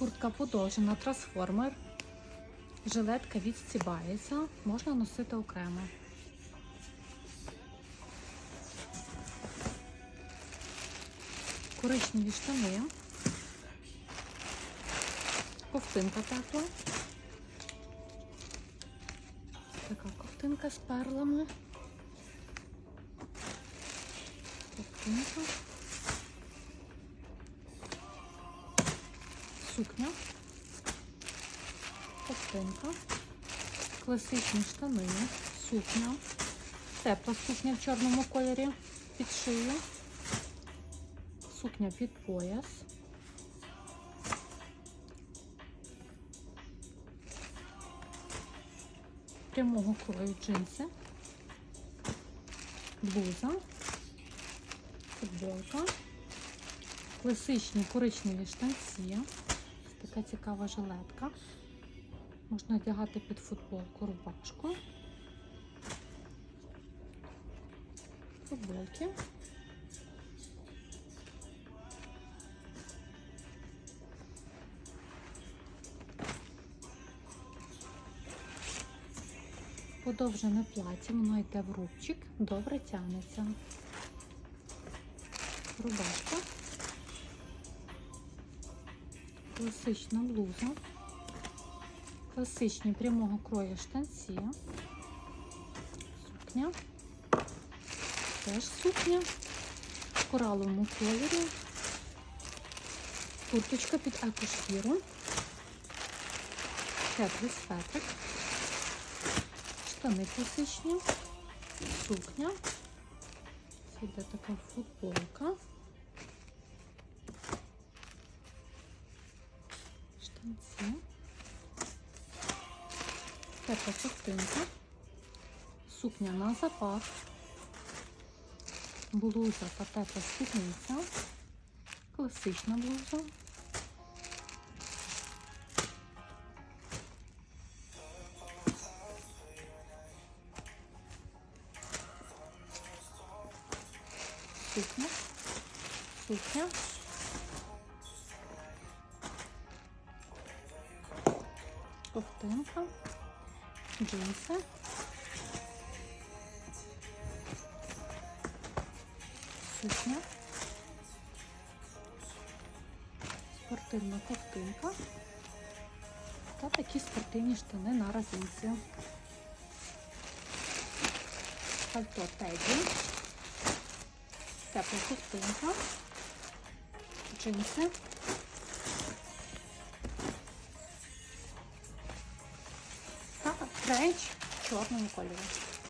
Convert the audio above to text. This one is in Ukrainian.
Куртка подовжена, трансформер. Жилетка відстібається, можна носити окремо. Коричневі штани. Ковтинка тепла. Така ковтинка з перлами. Ковтинка. Сукня. Ковтинка. Класичні штани. Сукня. Тепла сукня в чорному кольорі під шию. Сукня під пояс. Прямого крою джинси. Блуза. Футболка. Класичні коричневі штанці. Така цікава жилетка. Можна одягати під футболку рубашку. Футболки. Подовжене плаття, воно йде в рубчик, добре тягнеться. Рубашка. Класична блуза. Класичні прямого крою штанці. Сукня. Теж сукня. В кораловому кольорі. Курточка під екошкіру. Теплий светик. Штани класичні. Сукня. Це така футболка. Тепла ковтинка. Сукня на запах. Блуза та тепла спідниця. Класична блуза. Сукня. Сукня. Ковтинка. Джинси. Сукня. Спортивна ковтинка. Та такі спортивні штани на резинці. Пальто Теді. Тепла ковтинка. Джинси. Та тренч в чорному кольорі.